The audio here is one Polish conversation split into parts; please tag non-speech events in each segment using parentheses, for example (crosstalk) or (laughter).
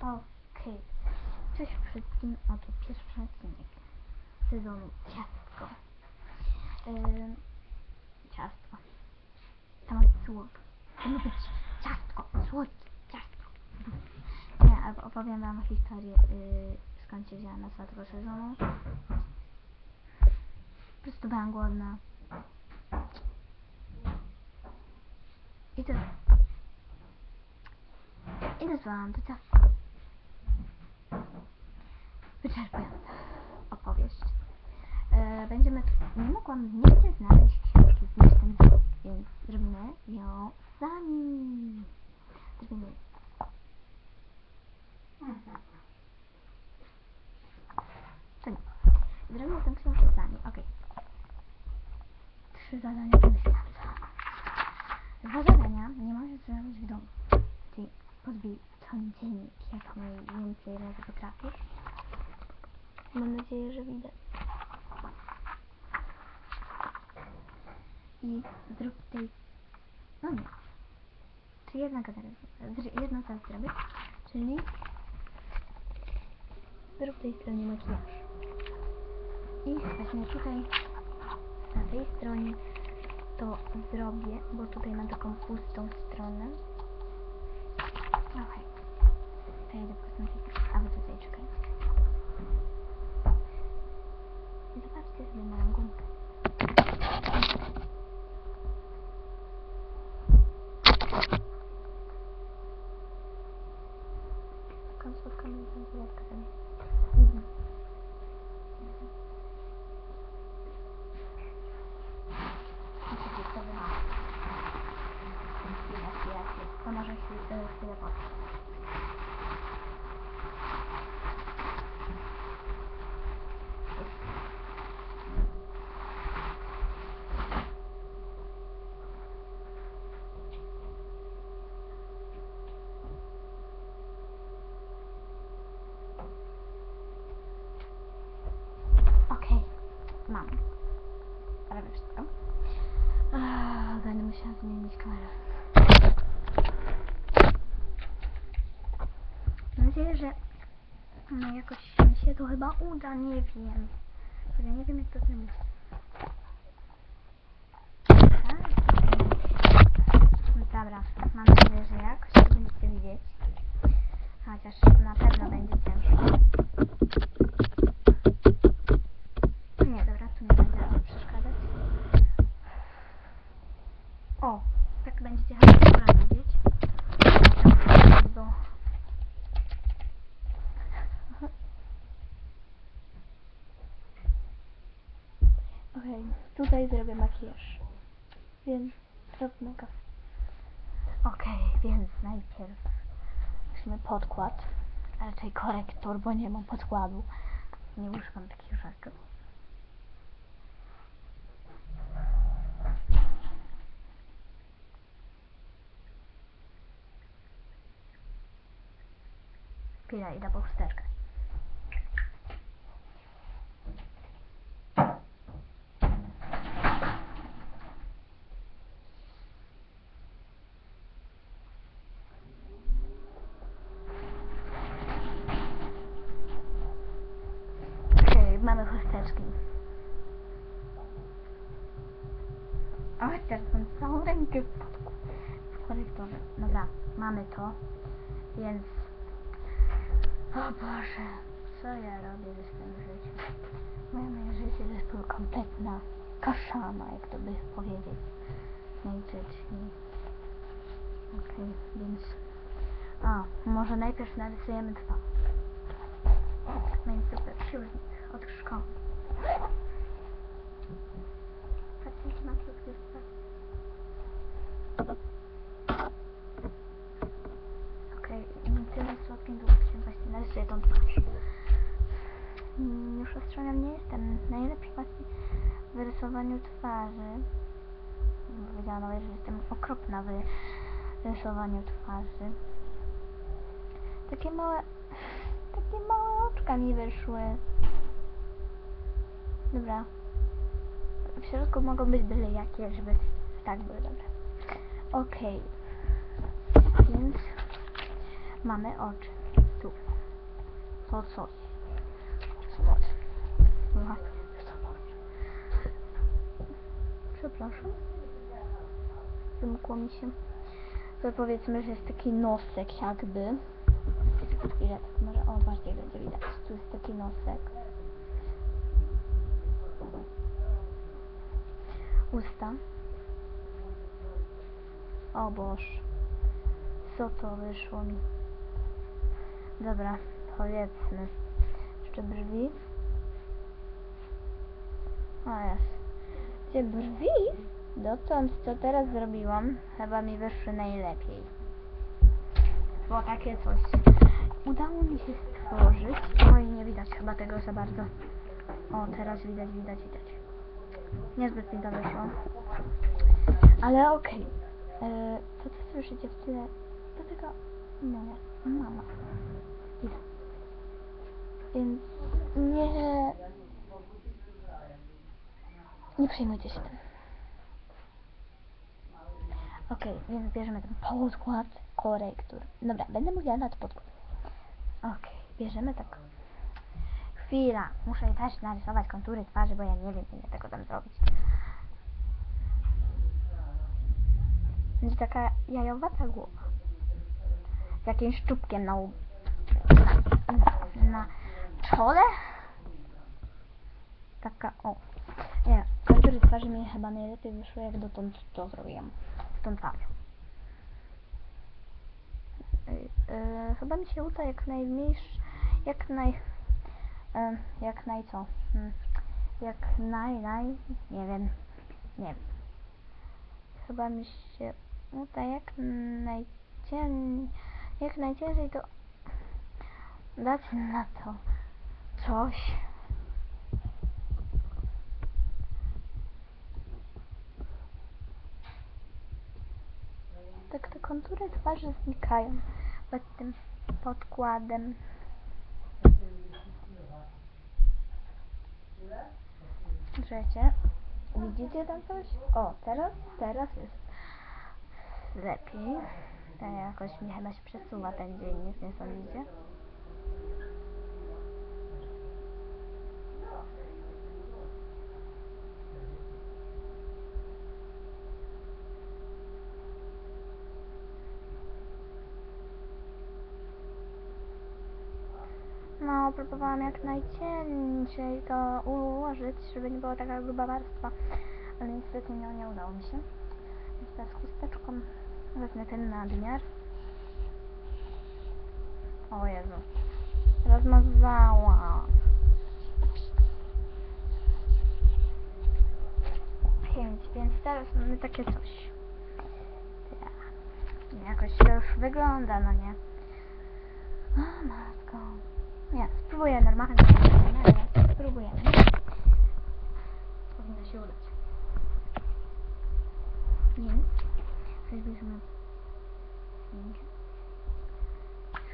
Okej. Cześć wszystkim, oto pierwszy odcinek sezonu Ciastko. Ym, ciastko. To ma być słodkie. To ma być ciastko, słodkie ciastko. Nie, opowiem wam historię, yy, skąd się wzięła nazwa tego sezonu. Po prostu byłam głodna. I to... I nazwałam to ciastko. Wyczerpująca opowieść. E, będziemy... Nie mogłam nigdzie znaleźć książki z listem więc zrobimy ją sami. Zrobimy... To nie. Zrobimy tę książkę sami, okej. Trzy zadania wymyślam Dwa zadania nie możesz zrobić w domu. Czyli podbij codziennik jak najwięcej razy potrafisz. Mam nadzieję, że widać. I zrób tej... No nie. Czy jednego teraz... Jedno teraz zrobię. Czyli... Zrób tej stronie makijaż. I właśnie tutaj na tej stronie to zrobię, bo tutaj mam taką pustą stronę. Okej. Kosmetykę. Francisco for watching. Kamerę. Mam nadzieję, że no jakoś mi się to chyba uda, nie wiem. Ja nie wiem jak to zrobić. Dobra, mam nadzieję, że jakoś to będziecie widzieć. Chociaż na pewno będzie ciężko. Nie, dobra, tu nie będę wam przeszkadzać. O, tak będziecie chyba dobra widzieć. Do... Okej, tutaj zrobię makijaż. Więc zróbmy go. Okej, więc najpierw weźmy podkład, a raczej korektor, bo nie mam podkładu. Nie używam takich rzeczy. Chwila, idę po. Okej, mamy chusteczki. O, teraz mam całą rękę w korektorze. Dobra, mamy to. Więc... O Boże, co ja robię ze swoim życiem? Moje, moje życie to jest tylko kompletna kaszana, jak to by powiedzieć najgrzeczniej. Okej, więc... A, może najpierw narysujemy dwa. Więc super, przyłóżnik od szkoły. Patrzcie, ma krótki. Okej, okay. tym słodkim długiem właśnie narysuję tą twarz. Mm, Już ostrzegam, nie jestem najlepszy właśnie w rysowaniu twarzy. Powiedziała nawet, że jestem okropna w rysowaniu twarzy. Takie małe, takie małe oczka mi wyszły. Dobra. W środku mogą być byle jakie, żeby tak były dobre. Okej. Więc mamy oczy. Tu. To coś. Coś. Aha. Przepraszam. Wymkło mi się. To powiedzmy, że jest taki nosek jakby. Ile tak może, o bardziej będzie widać. Tu jest taki nosek. Usta. O Boż. Co to wyszło mi? Dobra, powiedzmy. Jeszcze brwi. O jest. Gdzie brwi? Dotąd co teraz zrobiłam, chyba mi wyszły najlepiej. Było takie coś. Udało mi się stworzyć. Oj, nie widać chyba tego za bardzo. O, teraz widać, widać, widać. Niezbyt mi to wyszło. Ale okej. E, To co słyszycie w tyle, to tylko moja mama. Więc nie... Nie przejmujcie się tym. Okej, więc bierzemy ten podkład, korektur. Dobra, będę mówiła na to podkład. Okej, bierzemy tak. Chwila, muszę też narysować kontury twarzy, bo ja nie wiem, ile tego tam zrobić. Będzie taka jajowata głowa. Z jakimś czubkiem na, na, na czole. Taka, o. Nie, kontury twarzy mi chyba najlepiej wyszło, jak dotąd to zrobiłam. Z tą twarzą. Yy, yy, chyba mi się uda jak najmniejszy, jak naj, yy, jak naj co, mm, jak naj, naj, nie wiem, nie wiem. Chyba mi się uda jak najcień, jak najciężej to dać na to coś. Tak te kontury twarzy znikają pod tym podkładem. Słuchajcie, widzicie tam coś? O, teraz, teraz jest lepiej. Tak jakoś mi chyba się przesuwa ten dziennik, nie sądzicie? Próbowałam jak najcięciej to ułożyć, żeby nie było taka gruba warstwa, ale niestety nie, nie udało mi się. Więc teraz chusteczką wezmę ten nadmiar. O Jezu. Rozmazała. Pięć, więc teraz mamy takie coś. Jakoś to już wygląda, no nie? O matko. Nie, spróbuję normalnie. Nie, spróbujemy. Powinno się udać. Więc wybierzemy pink.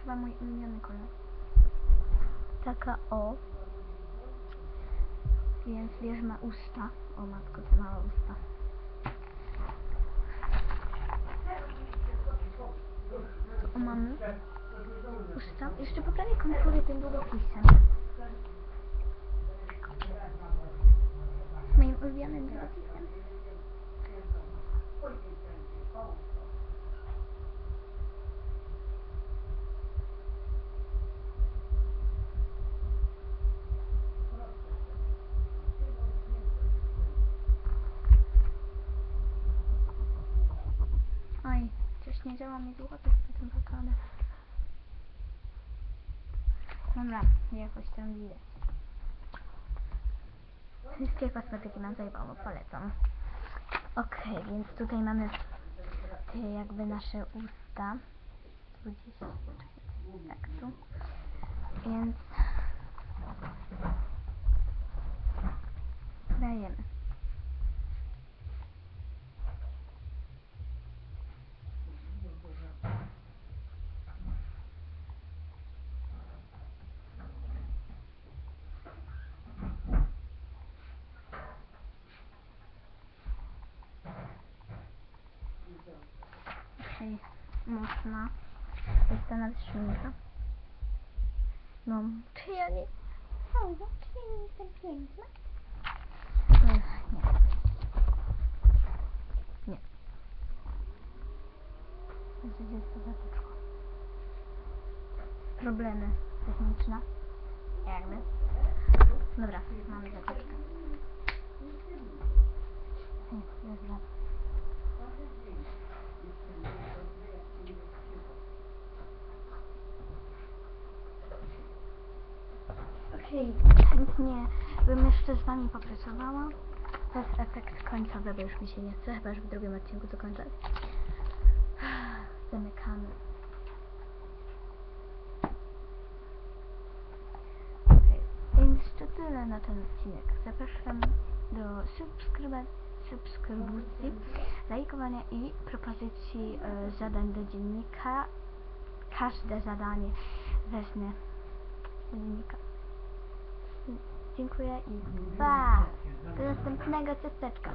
Chyba mój ulubiony kolor. Taka o. Więc bierzemy usta. O matko, te małe usta. Tu mamy usta. Jeszcze poprawię kontury tym długopisem. Moim ulubionym długopisem. Oj, coś nie działa mi długopis na tym blokadę. Dobra, jakoś tam widać. Wszystkie kosmetyki nam pom- polecam. Okej, więc tutaj mamy te jakby nasze usta. Tu gdzieś, czekajcie, tak tu. Więc dajemy. Okej, mocna. Jest to nawet szminka. No, czy ja nie... Pauza, czy ja nie jestem piękna? Nie. Nie. Gdzie jest to zatyczko? Problemy techniczne. Jakby. Dobra, mamy zatyczkę. Nie, jest Okej, chętnie bym jeszcze z wami popracowała. Jest efekt końcowy, bo już mi się nie chce, chyba że w drugim odcinku to. (sighs) Zamykamy. Więc to tyle na ten odcinek. Zapraszam do subskrybucji, lajkowania i propozycji e, zadań do dziennika. Każde zadanie wezmę do dziennika. Dziękuję i pa! Do następnego ciasteczka.